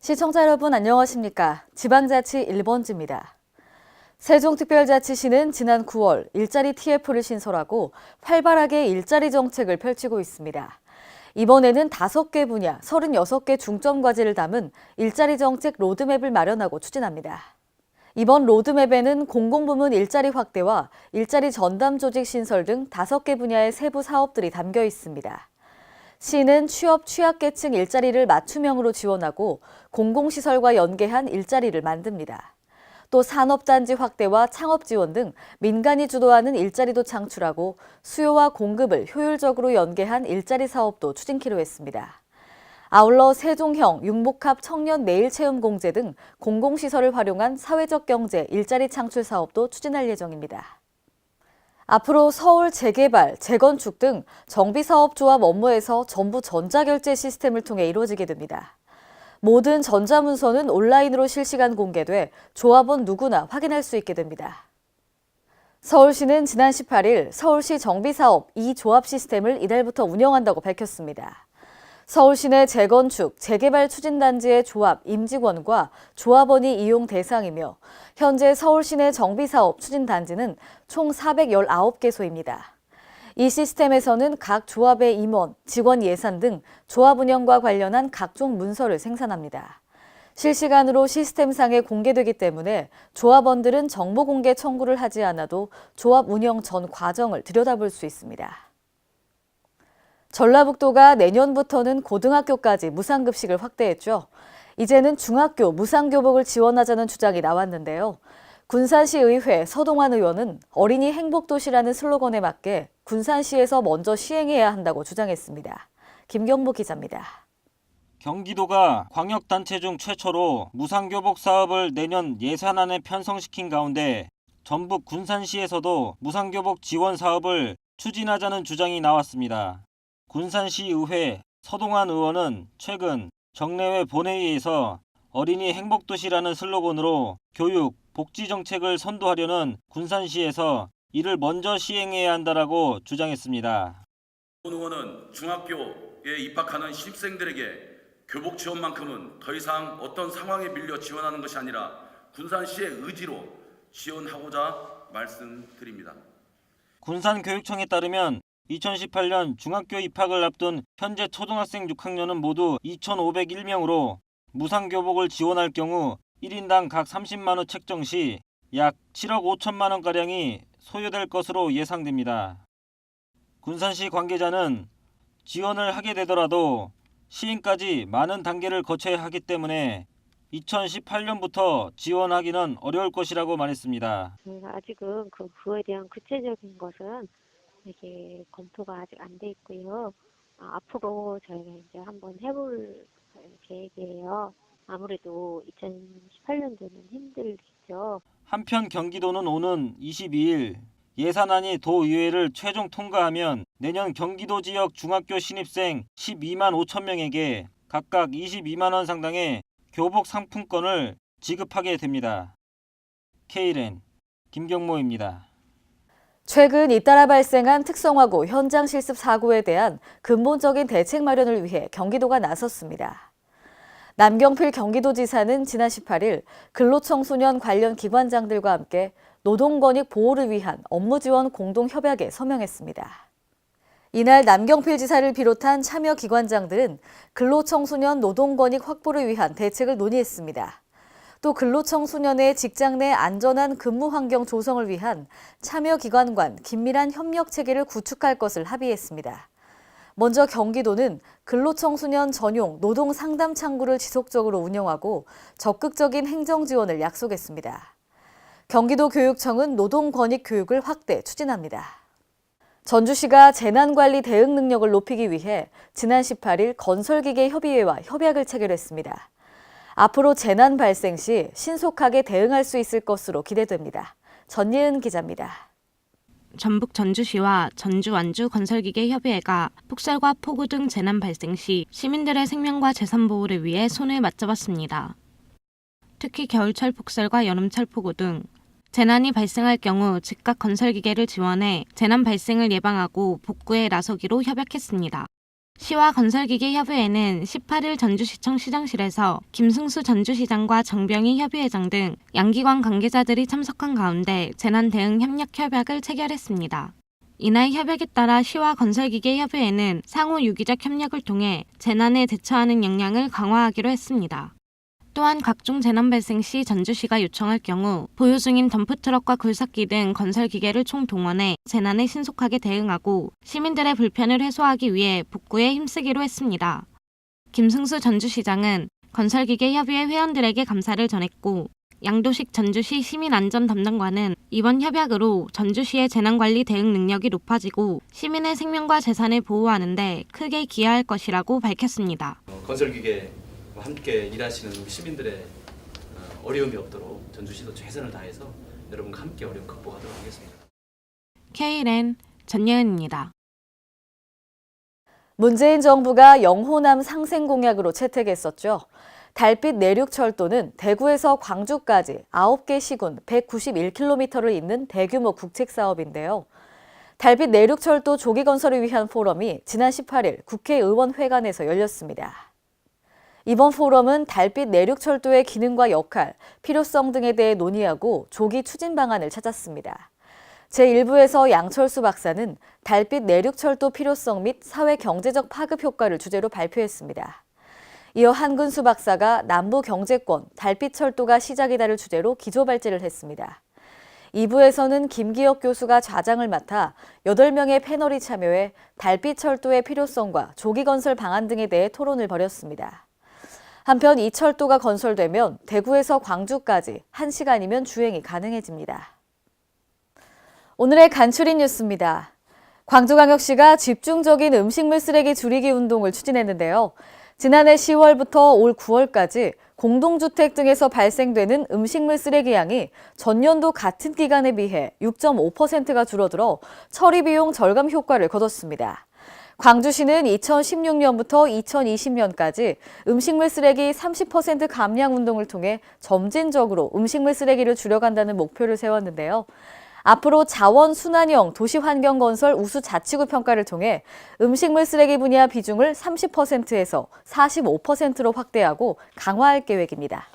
시청자 여러분 안녕하십니까? 지방자치 1번지입니다. 세종특별자치시는 지난 9월 일자리 TF를 신설하고 활발하게 일자리 정책을 펼치고 있습니다. 이번에는 5개 분야 36개 중점 과제를 담은 일자리 정책 로드맵을 마련하고 추진합니다. 이번 로드맵에는 공공부문 일자리 확대와 일자리 전담 조직 신설 등 5개 분야의 세부 사업들이 담겨 있습니다. 시는 취업 취약계층 일자리를 맞춤형으로 지원하고 공공시설과 연계한 일자리를 만듭니다. 또 산업단지 확대와 창업 지원 등 민간이 주도하는 일자리도 창출하고 수요와 공급을 효율적으로 연계한 일자리 사업도 추진키로 했습니다. 아울러 세종형 융복합 청년 내일 체험 공제 등 공공시설을 활용한 사회적 경제 일자리 창출 사업도 추진할 예정입니다. 앞으로 서울 재개발, 재건축 등 정비사업조합 업무에서 전부 전자결제 시스템을 통해 이루어지게 됩니다. 모든 전자문서는 온라인으로 실시간 공개돼 조합원 누구나 확인할 수 있게 됩니다. 서울시는 지난 18일 서울시 정비사업 2조합 시스템을 이달부터 운영한다고 밝혔습니다. 서울시 내 재건축, 재개발 추진단지의 조합 임직원과 조합원이 이용 대상이며 현재 서울시 내 정비사업 추진단지는 총 419개소입니다. 이 시스템에서는 각 조합의 임원, 직원 예산 등 조합 운영과 관련한 각종 문서를 생산합니다. 실시간으로 시스템상에 공개되기 때문에 조합원들은 정보 공개 청구를 하지 않아도 조합 운영 전 과정을 들여다볼 수 있습니다. 전라북도가 내년부터는 고등학교까지 무상급식을 확대했죠. 이제는 중학교 무상교복을 지원하자는 주장이 나왔는데요. 군산시 의회 서동환 의원은 어린이 행복도시라는 슬로건에 맞게 군산시에서 먼저 시행해야 한다고 주장했습니다. 김경보 기자입니다. 경기도가 광역단체 중 최초로 무상교복 사업을 내년 예산안에 편성시킨 가운데 전북 군산시에서도 무상교복 지원 사업을 추진하자는 주장이 나왔습니다. 군산시 의회 서동환 의원은 최근 정례회 본회의에서 어린이 행복도시라는 슬로건으로 교육, 복지 정책을 선도하려는 군산시에서 이를 먼저 시행해야 한다라고 주장했습니다. 본 의원은 중학교에 입학하는 신입생들에게 교복 지원만큼은 더 이상 어떤 상황에 밀려 지원하는 것이 아니라 군산시의 의지로 지원하고자 말씀드립니다. 군산교육청에 따르면 2018년 중학교 입학을 앞둔 현재 초등학생 6학년은 모두 2,501명으로 무상교복을 지원할 경우 1인당 각 30만 원 책정 시 약 7억 5천만 원가량이 소요될 것으로 예상됩니다. 군산시 관계자는 지원을 하게 되더라도 시행까지 많은 단계를 거쳐야 하기 때문에 2018년부터 지원하기는 어려울 것이라고 말했습니다. 저희가 아직은 그, 그거에 대한 구체적인 것은 이게 검토가 아직 안 돼 있고요. 아, 앞으로 저희가 이제 한번 해볼 계획이에요. 아무래도 2018년도는 힘들겠죠. 한편 경기도는 오는 22일 예산안이 도의회를 최종 통과하면 내년 경기도 지역 중학교 신입생 12만 5천 명에게 각각 22만 원 상당의 교복 상품권을 지급하게 됩니다. K랜 김경모입니다. 최근 잇따라 발생한 특성화고 현장 실습 사고에 대한 근본적인 대책 마련을 위해 경기도가 나섰습니다. 남경필 경기도지사는 지난 18일 근로청소년 관련 기관장들과 함께 노동권익 보호를 위한 업무 지원 공동 협약에 서명했습니다. 이날 남경필 지사를 비롯한 참여 기관장들은 근로청소년 노동권익 확보를 위한 대책을 논의했습니다. 또 근로청 소년의 직장 내 안전한 근무 환경 조성을 위한 참여 기관 간 긴밀한 협력 체계를 구축할 것을 합의했습니다. 먼저 경기도는 근로청 소년 전용 노동 상담 창구를 지속적으로 운영하고 적극적인 행정 지원을 약속했습니다. 경기도 교육청은 노동 권익 교육을 확대 추진합니다. 전주시가 재난관리 대응 능력을 높이기 위해 지난 18일 건설기계 협의회와 협약을 체결했습니다. 앞으로 재난 발생 시 신속하게 대응할 수 있을 것으로 기대됩니다. 전예은 기자입니다. 전북 전주시와 전주 완주 건설기계 협의회가 폭설과 폭우 등 재난 발생 시 시민들의 생명과 재산 보호를 위해 손을 맞잡았습니다. 특히 겨울철 폭설과 여름철 폭우 등 재난이 발생할 경우 즉각 건설기계를 지원해 재난 발생을 예방하고 복구에 나서기로 협약했습니다. 시와 건설기계 협의회는 18일 전주시청 시장실에서 김승수 전주시장과 정병희 협의회장 등 양기관 관계자들이 참석한 가운데 재난 대응 협력 협약을 체결했습니다. 이날 협약에 따라 시와 건설기계 협의회는 상호 유기적 협력을 통해 재난에 대처하는 역량을 강화하기로 했습니다. 또한 각종 재난 발생 시 전주시가 요청할 경우 보유 중인 덤프트럭과 굴삭기 등 건설 기계를 총동원해 재난에 신속하게 대응하고 시민들의 불편을 해소하기 위해 복구에 힘쓰기로 했습니다. 김승수 전주시장은 건설기계 협의회 회원들에게 감사를 전했고 양도식 전주시 시민안전 담당관은 이번 협약으로 전주시의 재난관리 대응 능력이 높아지고 시민의 생명과 재산을 보호하는 데 크게 기여할 것이라고 밝혔습니다. 어, 건설기계와 함께 일하시는 우리 시민들의 어, 어려움이 없도록 전주시도 최선을 다해서 여러분과 함께 어려움 극복하도록 하겠습니다. K랜 전예은입니다. 문재인 정부가 영호남 상생 공약으로 채택했었죠. 달빛 내륙철도는 대구에서 광주까지 9개 시군 191km를 잇는 대규모 국책 사업인데요. 달빛 내륙철도 조기 건설을 위한 포럼이 지난 18일 국회의원회관에서 열렸습니다. 이번 포럼은 달빛 내륙 철도의 기능과 역할, 필요성 등에 대해 논의하고 조기 추진 방안을 찾았습니다. 제1부에서 양철수 박사는 달빛 내륙 철도 필요성 및 사회 경제적 파급 효과를 주제로 발표했습니다. 이어 한근수 박사가 남부 경제권, 달빛 철도가 시작이다를 주제로 기조 발제를 했습니다. 2부에서는 김기혁 교수가 좌장을 맡아 8명의 패널이 참여해 달빛 철도의 필요성과 조기 건설 방안 등에 대해 토론을 벌였습니다. 한편 이 철도가 건설되면 대구에서 광주까지 1시간이면 주행이 가능해집니다. 오늘의 간추린 뉴스입니다. 광주광역시가 집중적인 음식물 쓰레기 줄이기 운동을 추진했는데요. 지난해 10월부터 올 9월까지 공동주택 등에서 발생되는 음식물 쓰레기 양이 전년도 같은 기간에 비해 6.5%가 줄어들어 처리 비용 절감 효과를 거뒀습니다. 광주시는 2016년부터 2020년까지 음식물 쓰레기 30% 감량 운동을 통해 점진적으로 음식물 쓰레기를 줄여간다는 목표를 세웠는데요. 앞으로 자원 순환형 도시 환경 건설 우수 자치구 평가를 통해 음식물 쓰레기 분야 비중을 30%에서 45%로 확대하고 강화할 계획입니다.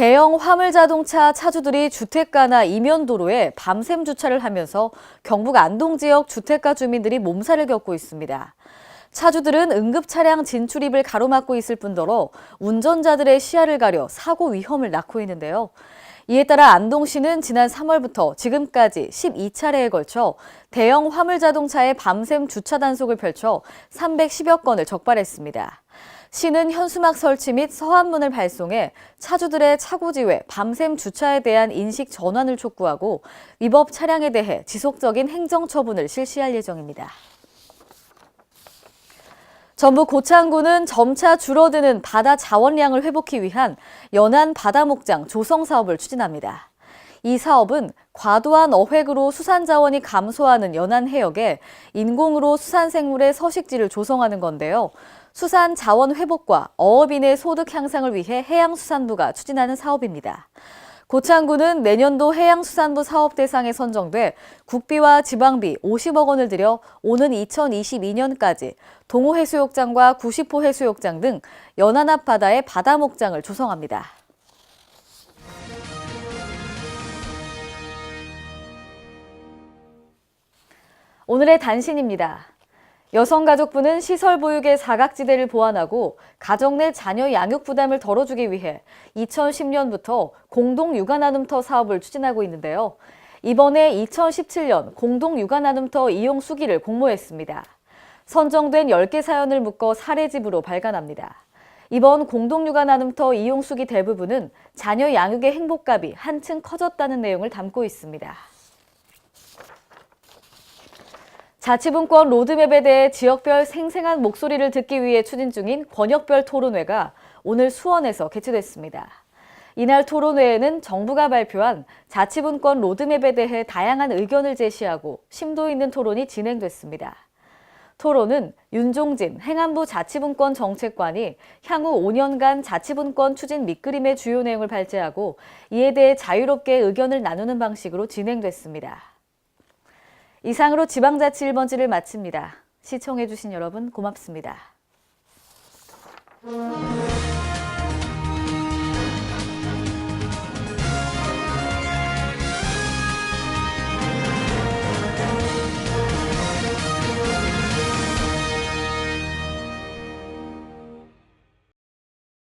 대형 화물 자동차 차주들이 주택가나 이면 도로에 밤샘 주차를 하면서 경북 안동 지역 주택가 주민들이 몸살을 겪고 있습니다. 차주들은 응급 차량 진출입을 가로막고 있을 뿐더러 운전자들의 시야를 가려 사고 위험을 낳고 있는데요. 이에 따라 안동시는 지난 3월부터 지금까지 12차례에 걸쳐 대형 화물 자동차의 밤샘 주차 단속을 펼쳐 310여 건을 적발했습니다. 시는 현수막 설치 및 서한문을 발송해 차주들의 차고지 외 밤샘 주차에 대한 인식 전환을 촉구하고 위법 차량에 대해 지속적인 행정 처분을 실시할 예정입니다. 전북 고창군은 점차 줄어드는 바다 자원량을 회복하기 위한 연안 바다 목장 조성 사업을 추진합니다. 이 사업은 과도한 어획으로 수산 자원이 감소하는 연안 해역에 인공으로 수산 생물의 서식지를 조성하는 건데요. 수산 자원 회복과 어업인의 소득 향상을 위해 해양수산부가 추진하는 사업입니다. 고창군은 내년도 해양수산부 사업 대상에 선정돼 국비와 지방비 50억 원을 들여 오는 2022년까지 동호 해수욕장과 90호 해수욕장 등 연안 앞바다의 바다 목장을 조성합니다. 오늘의 단신입니다. 여성가족부는 시설 보육의 사각지대를 보완하고 가정 내 자녀 양육 부담을 덜어주기 위해 2010년부터 공동 육아 나눔터 사업을 추진하고 있는데요. 이번에 2017년 공동 육아 나눔터 이용 수기를 공모했습니다. 선정된 10개 사연을 묶어 사례집으로 발간합니다. 이번 공동 육아 나눔터 이용 수기 대부분은 자녀 양육의 행복감이 한층 커졌다는 내용을 담고 있습니다. 자치분권 로드맵에 대해 지역별 생생한 목소리를 듣기 위해 추진 중인 권역별 토론회가 오늘 수원에서 개최됐습니다. 이날 토론회에는 정부가 발표한 자치분권 로드맵에 대해 다양한 의견을 제시하고 심도 있는 토론이 진행됐습니다. 토론은 윤종진 행안부 자치분권 정책관이 향후 5년간 자치분권 추진 밑그림의 주요 내용을 발제하고 이에 대해 자유롭게 의견을 나누는 방식으로 진행됐습니다. 이상으로 지방자치 1번지를 마칩니다. 시청해주신 여러분 고맙습니다.